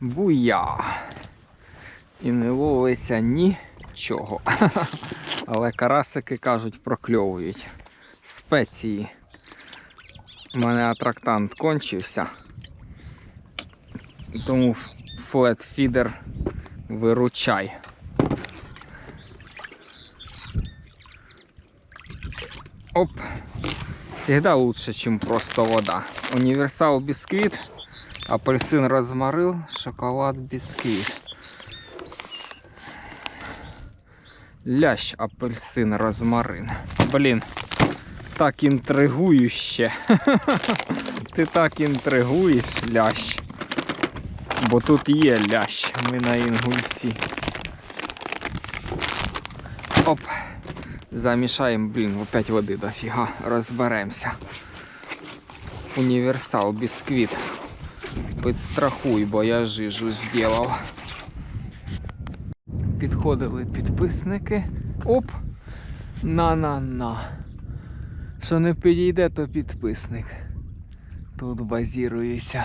Буя. І не ловиться нічого. Але карасики кажуть, прокльовують. Спеції. У мене атрактант кончився. Тому флетфідер виручай. Оп. Всегда лучше, чем просто вода. Универсал бисквит, апельсин розмарил, шоколад бисквит. Лящ, апельсин, розмарин. Блін, так інтригующе. Ти так інтригуєш, лящ. Бо тут є лящ, ми на інгульці. Оп. Замішаємо, блін, опять води дофіга, розберемося. Універсал, бісквіт. Підстрахуй, бо я жижу зробив. Підходили підписники. Оп! На-на-на. Що не підійде, то підписник. Тут базіруюся.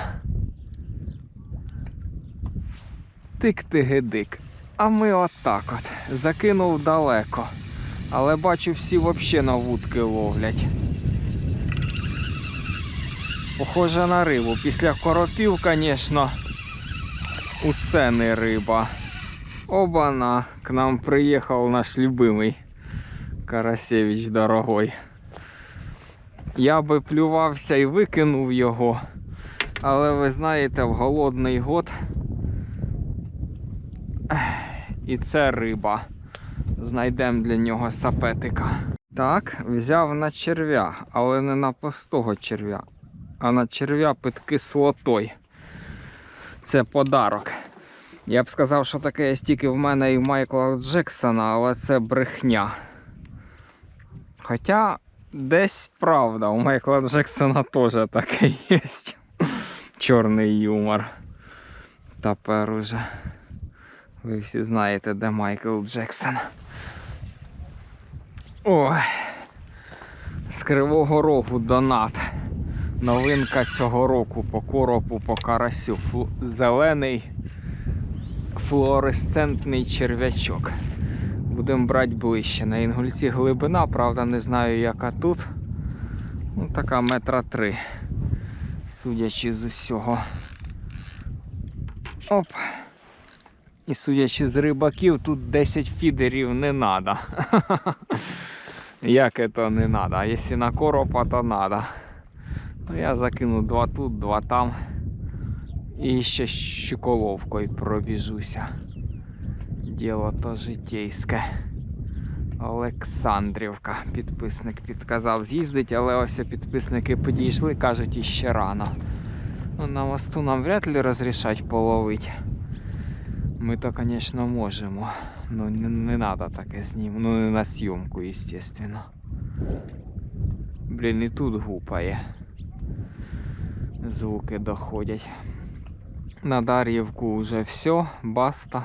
Тик-тиги-дик. А ми отак от. Закинув далеко. Але бачу, всі взагалі на вудки ловлять. Похоже на рибу. Після коропів, звісно, усе не риба. Обана, к нам приїхав наш любимий Карасевич дорогой. Я би плювався і викинув його. Але ви знаєте, в голодний год і це риба. Знайдемо для нього сапетика. Так, взяв на черв'я, але не на пустого черв'я, а на черв'я під кислотою. Це подарок. Я б сказав, що таке є стільки в мене і в Майкла Джексона, але це брехня. Хоча десь правда, у Майкла Джексона теж таке є. Чорний юмор. Тепер уже. Ви всі знаєте, де Майкл Джексон. Ой. З Кривого Рогу донат. Новинка цього року по коропу, по карасю. Флу... Зелений флуоресцентний черв'ячок. Будемо брати ближче. На інгульці глибина, правда, не знаю, яка тут. Ну, така метра три. Судячи з усього. Оп. І судячи з рибаків, тут 10 фідерів не треба. Як це не треба? А якщо на коропа, то треба. Ну, я закину два тут, два там. І ще щуколовкою пробіжуся. Діло то житейське. Олександрівка. Підписник підказав з'їздить, але ось підписники підійшли, кажуть, іще рано. Ну, на мосту нам вряд ли розрішать половити. Ми то, конечно, можемо. Ну не, не надо таке знімати. Ну не на зйомку, естественно. Блін, і тут гупає. Звуки доходять. На Дар'ївку вже все, баста.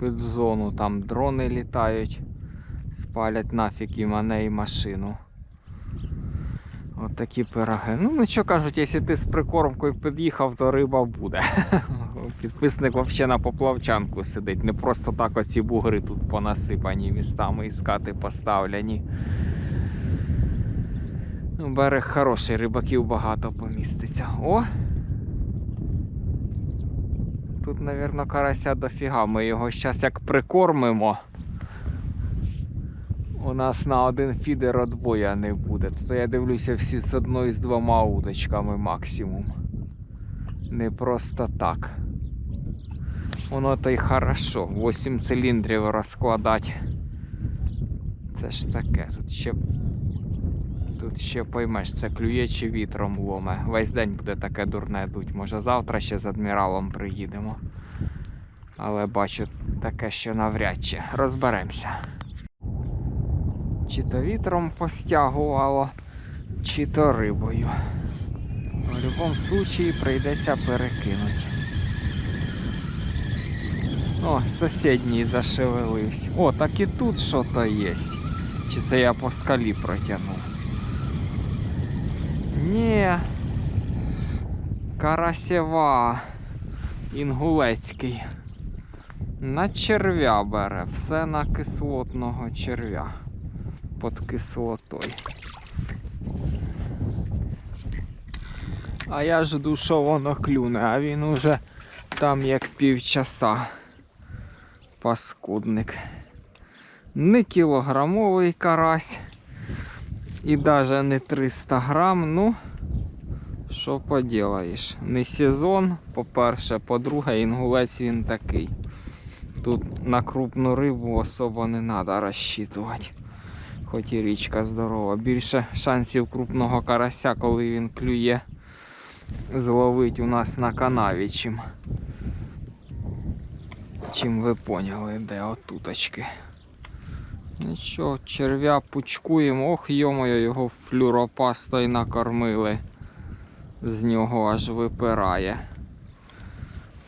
Під зону там дрони літають. Спалять нафіг і мене, і машину. От такі пироги. Ну, ну що кажуть, якщо ти з прикормкою під'їхав, то риба буде. Підписник взагалі на поплавчанку сидить. Не просто так оці бугри тут понасипані містами і скати поставлені. Берег хороший, рибаків багато поміститься. О! Тут, мабуть, карася дофіга. Ми його зараз як прикормимо. У нас на один фідер отбоя не буде. Тут я дивлюся всі з одною з двома удочками максимум. Не просто так. Воно то й хорошо. 8 циліндрів розкладати. Це ж таке. Тут ще. Тут ще поймеш, це клює чи вітром ломе. Весь день буде таке дурне дуть. Може завтра ще з адміралом приїдемо. Але бачу таке, що навряд чи. Розберемося. Чи то вітром постягувало, чи то рибою. В будь-якому випадку прийдеться перекинути. О, сусідній зашевелився. О, так і тут що-то є. Чи це я по скалі протягнув? Ні. Карасєва. Інгулецький. На черв'я бере, все на кислотного черв'я. Під кислотою. А я жду, що воно клюне, а він уже там як півчаса. Паскудник. Не кілограмовий карась. І навіть не 300 грам, ну, що поділаєш? Не сезон, по-перше, по-друге, інгулець він такий. Тут на крупну рибу особо не треба розчитувати. Хоч і річка здорова. Більше шансів крупного карася, коли він клює, зловить у нас на канаві, чим, чим ви поняли, де отуточки. Нічого, черв'я пучкуємо. Ох, йомою, його флюропастою накормили. З нього аж випирає.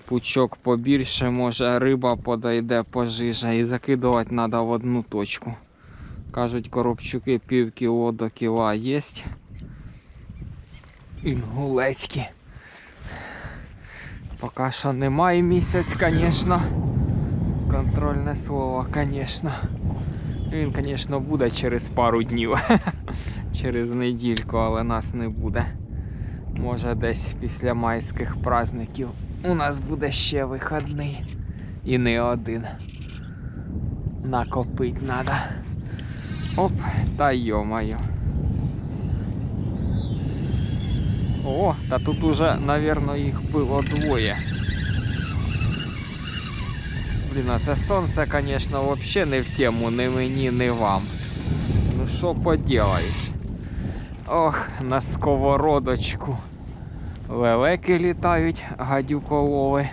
Пучок побільше, може риба подойде пожижа і закидувати треба в одну точку. Кажуть, коробчуки пів кіло до кіла є. Інгулецькі. Поки що немає місяць, звісно. Контрольне слово, звісно. Він, звісно, буде через пару днів, через недільку, але нас не буде. Може десь після майських праздників у нас буде ще вихідний. І не один. Накопить треба. Оп, та йомаю. О, та тут уже, напевно, їх було двоє. Блін, а це сонце, звісно, взагалі не в тему, ні мені, ні вам. Ну що поділаєш? Ох, на сковородочку. Лелеки літають, гадюколови.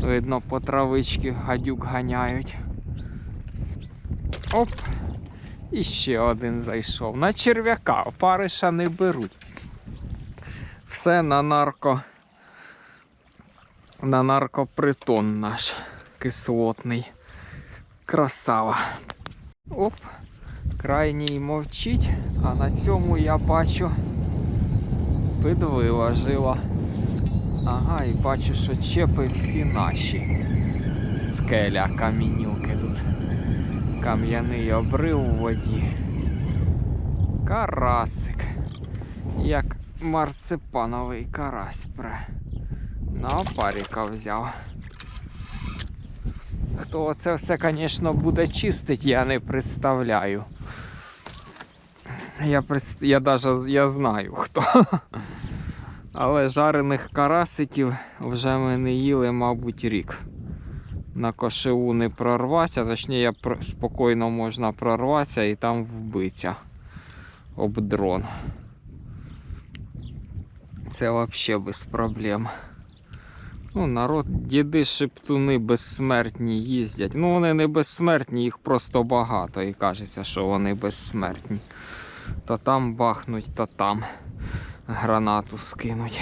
Видно, по травички гадюк ганяють. Оп. І ще один зайшов. На черв'яка, париша не беруть. Все на нарко. На наркопритон наш кислотний. Красава. Оп. Крайній мовчить, а на цьому я бачу підвиложила. Ага, і бачу, що чепи всі наші. Скеля камінюки тут. Кам'яний обрив у воді. Карасик. Як марципановий карась пре. На опаріка взяв. Хто це все, звісно, буде чистить, я не представляю. Я, я даже я знаю хто. Але жарених карасиків вже ми не їли, мабуть, рік. На кошеву не прорватися, точніше, спокійно можна прорватися і там вбитися об дрон. Це взагалі без проблем. Ну, народ, діди шептуни безсмертні їздять. Ну, вони не безсмертні, їх просто багато і кажеться, що вони безсмертні. То там бахнуть, то там гранату скинуть.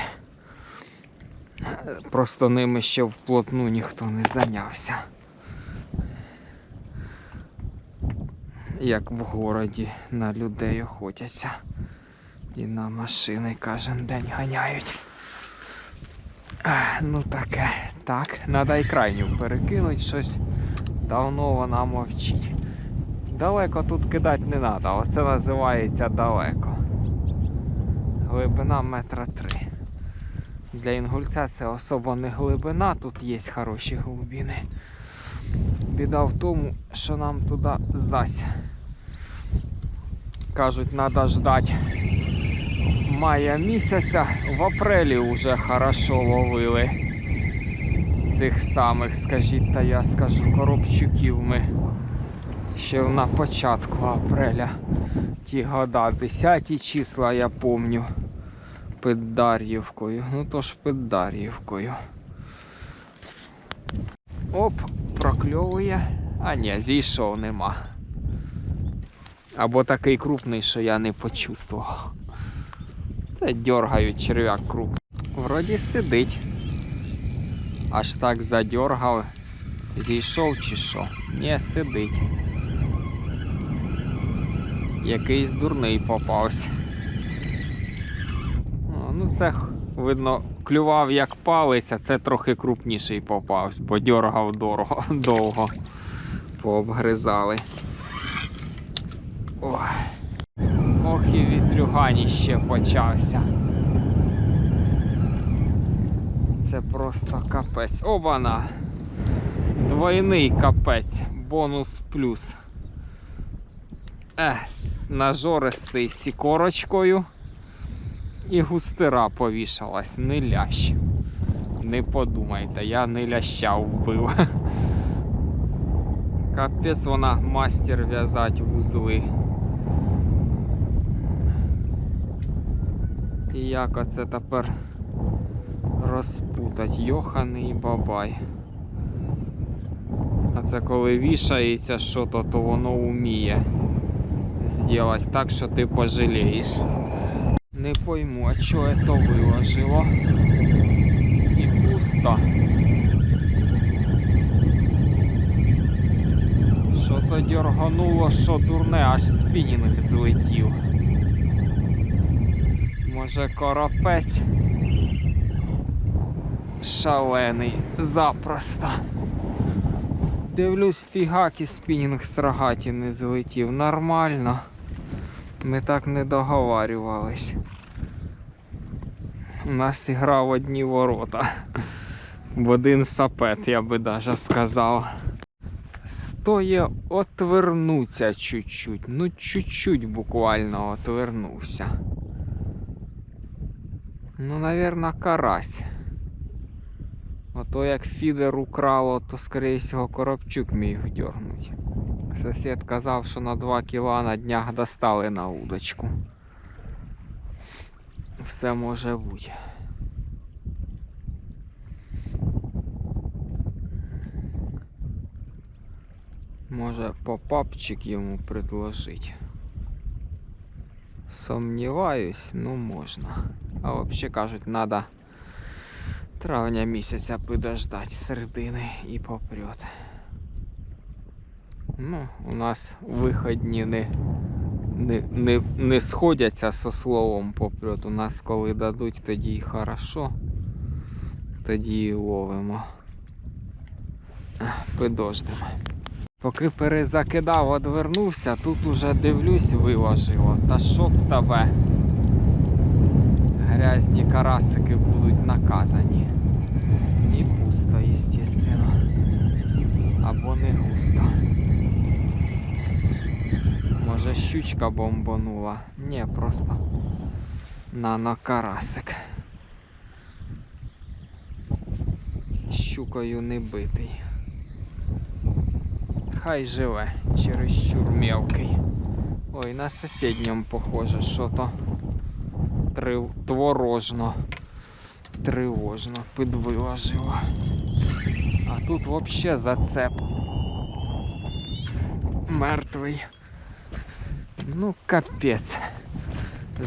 Просто ними ще вплотну ніхто не зайнявся. Як в городі на людей охотяться. І на машини кожен день ганяють. Ну таке. Так, треба і крайню перекинути щось. Давно вона мовчить. Далеко тут кидати не треба, оце називається далеко. Глибина метра три. Для інгульця це особо не глибина, тут є хороші глибини. Біда в тому, що нам туди зась. Кажуть, треба ждати мая місяця. В апрелі вже хорошо ловили цих самих, скажіть, та я скажу, коробчуків ми ще на початку апреля. Ті года, 10 числа, я помню, під Дар'ївкою. Ну то ж під Дар'ївкою. Оп, прокльовує. А ні, зійшов нема. Або такий крупний, що я не почувствував. Це дергають черв'як крупний. Вроді сидить. Аж так задергав. Зійшов чи що? Ні, сидить. Якийсь дурний попався. Ну це видно клював як палець, а це трохи крупніший попався, бо дьоргав дорого, довго. Пообгризали. Ой. Ох і вітрюганіще почався. Це просто капець. Обана! Двойний капець. Бонус плюс. Е, нажористий сікорочкою. І густира повішалась, не лящ. Не подумайте, я не ляща вбив. Капець вона мастер в'язать вузли. І як оце тепер розпутать йоханий бабай. А це коли вішається що-то, то воно вміє зробити так, що ти пожалієш. Не пойму, а чого это виложило? І пусто. Що то дергануло, що дурне, аж спінінг злетів. Може коропець шалений запросто. Дивлюсь, фігаки спінінг з рогаті не злетів. Нормально. Ми так не договарювались. У нас гра в одні ворота. В один сапет, я би даже сказав. Стоє отвернуться чуть-чуть. Ну, чуть-чуть буквально отвернувся. Ну, наверно, карась. Ото як фідер украло, то скоріше всього коробчук міг дьорнуть. Сусід казав, що на 2 кіла на днях достали на удочку. Все може бути. Може попапчик йому предложить. Сомніваюсь, ну можна. А взагалі кажуть, треба травня місяця подождать середини і попрет. Ну, у нас виходні не, не, не, не сходяться со словом попрет. У нас коли дадуть, тоді і хорошо. Тоді і ловимо. Подождемо. Поки перезакидав, одвернувся, тут уже дивлюсь, виложило. Та що б тебе? Грязні карасики будуть наказані. І пусто, естественно. Або не густо. Може щучка бомбанула? Ні, просто нанокарасик. Щукою не битий. Хай живе, чересчур мелкий. Ой, на сусідньому похоже, що то творожно. Тривожно підвиложило. А тут вообще зацеп. Мертвий. Ну, капець.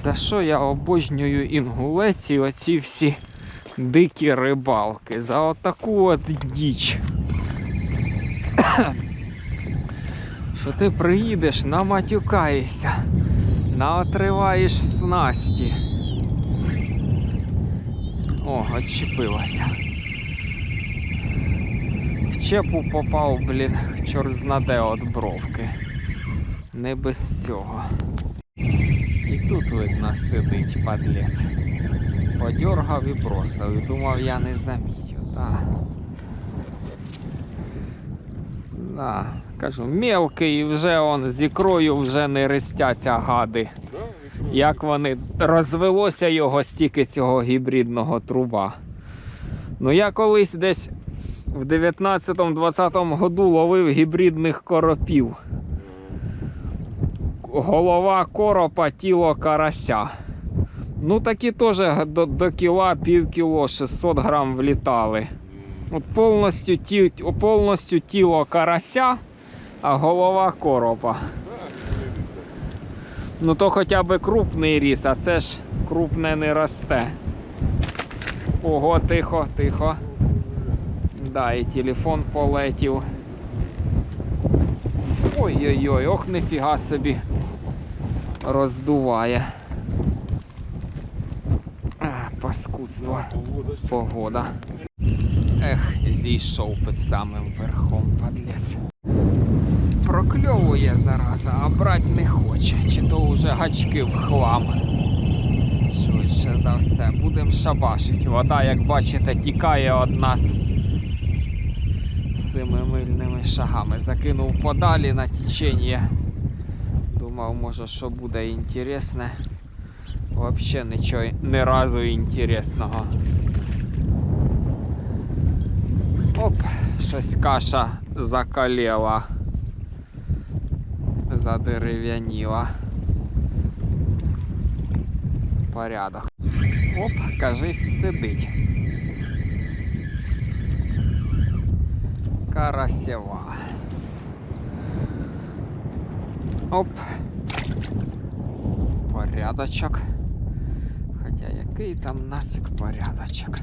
За що я обожнюю інгулець і оці всі дикі рибалки? За отаку от діч. Що ти приїдеш, наматюкаєшся, наотриваєш снасті. О, отчепилася. В чепу попав, блін, чорт знаде от бровки. Не без цього. І тут, видно, сидить падлець. Подьоргав і бросив. І думав, я не замітив. Да. Да. Кажу, мелкий, вже он з ікрою вже не рестяться гади. Як вони розвелося його стільки цього гібридного труба. Ну я колись десь в 19-20 году ловив гібридних коропів. Голова коропа, тіло карася. Ну такі теж до, до кіла, пів кіло, 600 грам влітали. От повністю, ті, повністю тіло карася, а голова коропа. Ну то хоча б крупний ріс, а це ж крупне не росте. Ого, тихо, тихо. Да, і телефон полетів. Ой-ой-ой, ох, нифіга собі роздуває. Паскудство. Погода. Ех, зійшов під самим верхом, падлець. Прокльовує зараза, а брать не хоче. Чи то вже гачки в хлам. Швидше за все, будемо шабашить. Вода, як бачите, тікає від нас семимильними шагами. Закинув подалі на течення. Думав, може, що буде інтересне. Взагалі нічого ні разу інтересного. Оп, щось каша закалела. Задерев'яніла. Порядок. Оп, кажись, сидить. Карасєва. Оп. Порядочок. Хоча який там нафіг порядочок.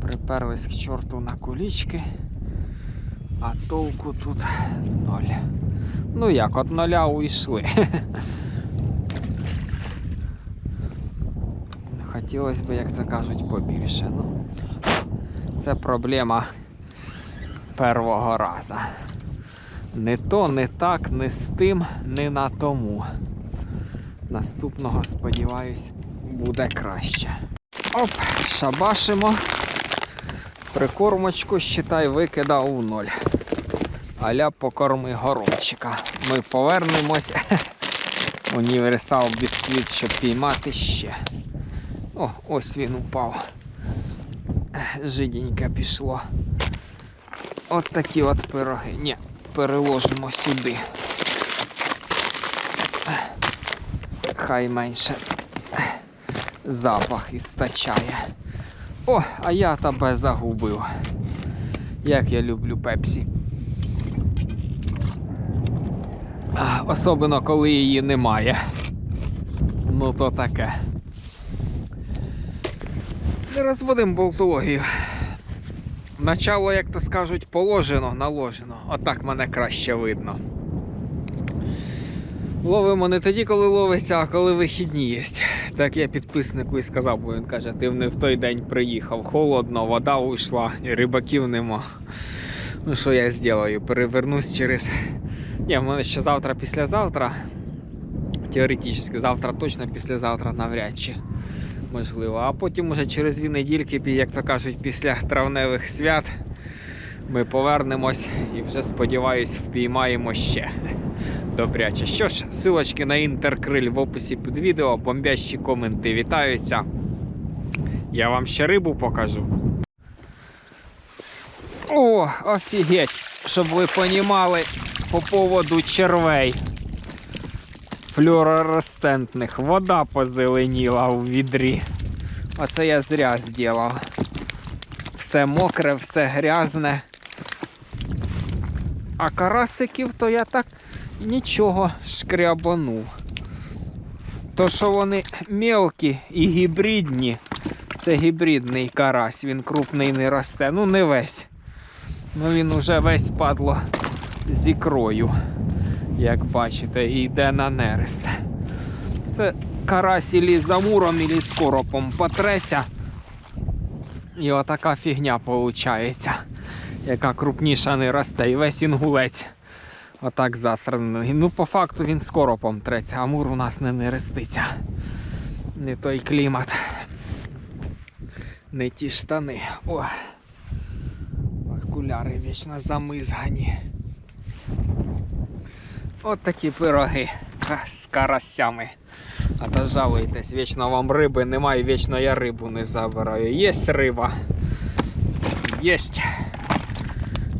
Приперлись к чорту на кулічки, а толку тут ноль. Ну як, от нуля уйшли. Хотілося б, як то кажуть, побільше. Ну, це проблема першого разу. Не то, не так, не з тим, не на тому. Наступного, сподіваюсь, буде краще. Оп, шабашимо. Прикормочку, считай, викидав у ноль. Аля покорми горобчика. Ми повернемось. Універсал бісквіт, щоб піймати ще. О, ось він упав. Жиденьке пішло. От такі от пироги. Ні, переложимо сюди. Хай менше запах істачає. О, а я тебе загубив. Як я люблю пепсі. А, Особливо, коли її немає. Ну то таке. Не розводимо болтологію. Начало, як то скажуть, положено, наложено. Отак мене краще видно. Ловимо не тоді, коли ловиться, а коли вихідні є. Так я підписнику і сказав, бо він каже, ти не в той день приїхав. Холодно, вода уйшла, рибаків нема. Ну що я зроблю? Перевернусь через. Ні, в мене ще завтра, післязавтра. Теоретично, завтра точно, післязавтра навряд чи. Можливо. А потім уже через дві недільки, як то кажуть, після травневих свят ми повернемось і вже сподіваюсь, впіймаємо ще добряче. Що ж, силочки на інтеркриль в описі під відео, бомбящі коменти вітаються. Я вам ще рибу покажу. О, офігеть, щоб ви понімали по поводу червей флюоресцентних. Вода позеленіла у відрі. Оце я зря зробив. Все мокре, все грязне. А карасиків то я так нічого шкрябанув. То, що вони мелкі і гібридні, це гібридний карась, він крупний не росте. Ну не весь. Ну він уже весь падло з ікрою, як бачите, і йде на нерест. Це карась ілі з амуром, ілі з коропом потреться. І отака фігня виходить, яка крупніша не росте. І весь інгулець отак застранений. Ну, по факту він з коропом треться, амур у нас не нереститься. Не той клімат. Не ті штани. О. Окуляри вічно замизгані. От такі пироги з карасями. А то жалуєтесь, вічно вам риби немає, вічно я рибу не забираю. Єсть риба. Єсть.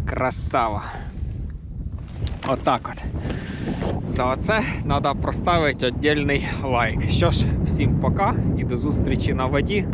Красава. Отак от. За оце треба проставити віддільний лайк. Що ж, всім пока і до зустрічі на воді.